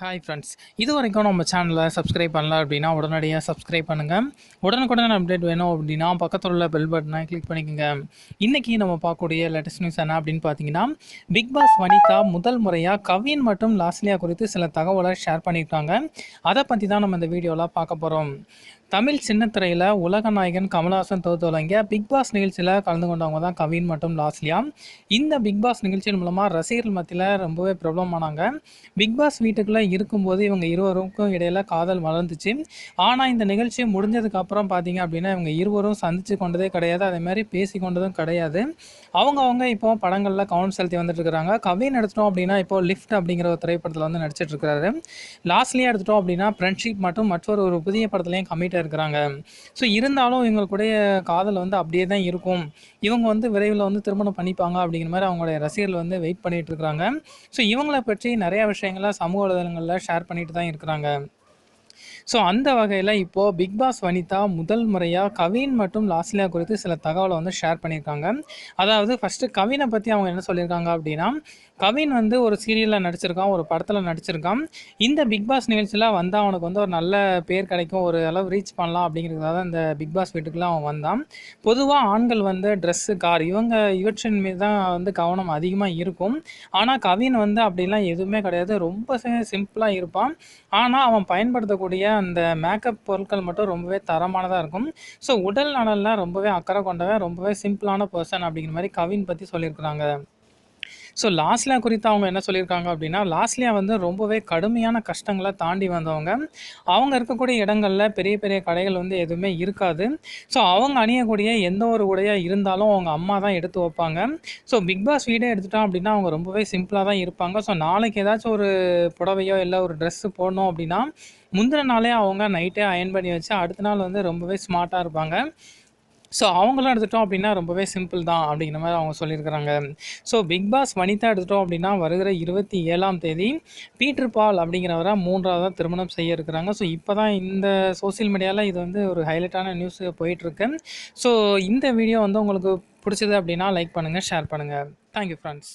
Hi friends இது வரைக்கும் நம்ம சேனலை சப்ஸ்கிரைப் பண்ணல அப்படின்னா உடனடியாக சப்ஸ்கிரைப் பண்ணுங்கள் உடனுக்குடன் அப்டேட் வேணும் அப்படின்னா பக்கத்தில் உள்ள பெல் பட்டனை கிளிக் பண்ணிக்கோங்க. இன்றைக்கி நம்ம பார்க்கக்கூடிய லேட்டஸ்ட் நியூஸ் என்ன அப்படின்னு பார்த்தீங்கன்னா பிக் பாஸ் வனிதா முதல் முறையாக கவின் மற்றும் லாஸ்லியா குறித்து சில தகவலை ஷேர் பண்ணியிருக்காங்க அதை பற்றி தான் நம்ம இந்த வீடியோவில் பார்க்க போகிறோம் தமிழ் சின்னத்திரையில் உலக நாயகன் கமல்ஹாசன் தொகுத்து வழங்கிய பிக் பாஸ் நிகழ்ச்சியில் கலந்து கொண்டவங்க தான் கவின் மற்றும் லாஸ்லியா. இந்த பிக் பாஸ் நிகழ்ச்சியின் மூலமாக ரசிகர்கள் மத்தியில் ரொம்பவே பிரபலமானாங்க பிக் பாஸ் வீட்டுக்குள்ளே இருக்கும்போது இவங்க இருவருக்கும் இடையில காதல் வளர்ந்துச்சு. ஆனால் இந்த நிகழ்ச்சி முடிஞ்சதுக்கு அப்புறம் பார்த்தீங்க அப்படின்னா இவங்க இருவரும் சந்திச்சு கொண்டதே கிடையாது. அதே மாதிரி பேசி கொண்டதும் கிடையாது. அவங்க அவங்க இப்போ படங்களில் கவனம் செலுத்தி வந்துட்டு இருக்கிறாங்க கவின் எடுத்துட்டோம் அப்படின்னா இப்போ லிஃப்ட் அப்படிங்கிற ஒரு திரைப்படத்தில் வந்து நடிச்சிட்டு இருக்கிறாரு லாஸ்ட்லியாக எடுத்துட்டோம் அப்படின்னா ஃப்ரெண்ட்ஷிப் மற்றும் மற்றொரு ஒரு புதிய படத்துலையும் வீட்டில் இருக்கிறாங்க. ஸோ இருந்தாலும் இவங்களுடைய காதல் வந்து அப்படியே தான் இருக்கும். இவங்க வந்து விரைவில் வந்து திருமணம் பண்ணிப்பாங்க அப்படிங்கிற மாதிரி அவங்களுடைய ரசிகர்கள் வந்து வெயிட் பண்ணிட்டு இருக்கிறாங்க. ஸோ இவங்களை பற்றி நிறைய விஷயங்களை சமூக வலைதளங்களில் ஷேர் பண்ணிட்டு தான் இருக்கிறாங்க. ஸோ அந்த வகையில் இப்போது பிக் பாஸ் வனிதா முதல் முறையாக கவின் மற்றும் லாஸ்லியா குறித்து சில தகவலை வந்து ஷேர் பண்ணியிருக்காங்க. அதாவது ஃபஸ்ட்டு கவினை பற்றி அவங்க என்ன சொல்லியிருக்காங்க அப்படின்னா கவின் வந்து ஒரு சீரியலில் நடிச்சிருக்கான் ஒரு படத்தில் நடிச்சிருக்கான். இந்த பிக் பாஸ் நிகழ்ச்சியில் வந்தால் அவனுக்கு வந்து ஒரு நல்ல பேர் கிடைக்கும் ஒரு அளவு ரீச் பண்ணலாம் அப்படிங்கிறதுக்காக தான் இந்த பிக் பாஸ் வீட்டுக்குலாம் அவன் வந்தான். பொதுவாக ஆண்கள் வந்து ட்ரெஸ்ஸு கார் இவங்க இவற்றின் மீது தான் வந்து கவனம் அதிகமாக இருக்கும். ஆனால் கவின் வந்து அப்படிலாம் எதுவுமே கிடையாது. ரொம்ப சிம்பிளாக இருப்பான். ஆனால் அவன் பயன்படுத்தக்கூடிய அந்த மேக்கப் பொருட்கள் மட்டும் ரொம்பவே தரமானதாக இருக்கும். ஸோ உடல் நலன்லாம் ரொம்பவே அக்கறை கொண்டவன் ரொம்பவே சிம்பிளான பர்சன் அப்படிங்கிற மாதிரி கவின் பற்றி சொல்லியிருக்கிறாங்க. ஸோ லாஸ்லியா குறித்து அவங்க என்ன சொல்லியிருக்காங்க அப்படின்னா லாஸ்லியா வந்து ரொம்பவே கடுமையான கஷ்டங்களை தாண்டி வந்தவங்க. அவங்க இருக்கக்கூடிய இடங்களில் பெரிய பெரிய கடைகள் வந்து எதுவுமே இருக்காது. ஸோ அவங்க அணியக்கூடிய எந்த ஒரு உடையாக இருந்தாலும் அவங்க அம்மா தான் எடுத்து வைப்பாங்க. ஸோ பிக் பாஸ் வீடே எடுத்துட்டோம் அப்படின்னா அவங்க ரொம்பவே சிம்பிளாக தான் இருப்பாங்க. ஸோ நாளைக்கு ஏதாச்சும் ஒரு புடவையோ இல்லை ஒரு ட்ரெஸ்ஸு போடணும் அப்படின்னா முந்தின நாளே அவங்க நைட்டே அயன் பண்ணி வச்சு அடுத்த நாள் வந்து ரொம்பவே ஸ்மார்ட்டாக இருப்பாங்க. ஸோ அவங்களும் எடுத்துட்டோம் அப்படின்னா ரொம்பவே சிம்பிள் தான் அப்படிங்கிற மாதிரி அவங்க சொல்லியிருக்கிறாங்க. ஸோ பிக் பாஸ் வனிதா எடுத்துட்டோம் அப்படின்னா வருகிற இருபத்தி ஏழாம் தேதி பீட்டர் பால் அப்படிங்கிறவரை மூன்றாவதாக திருமணம் செய்ய இருக்கிறாங்க. ஸோ இப்போ தான் இந்த சோசியல் மீடியாவில் இது வந்து ஒரு ஹைலைட்டான நியூஸ் போயிட்டுருக்கு. ஸோ இந்த வீடியோ வந்து உங்களுக்கு பிடிச்சது அப்படின்னா லைக் பண்ணுங்கள் ஷேர் பண்ணுங்கள் தேங்க்யூ ஃப்ரெண்ட்ஸ்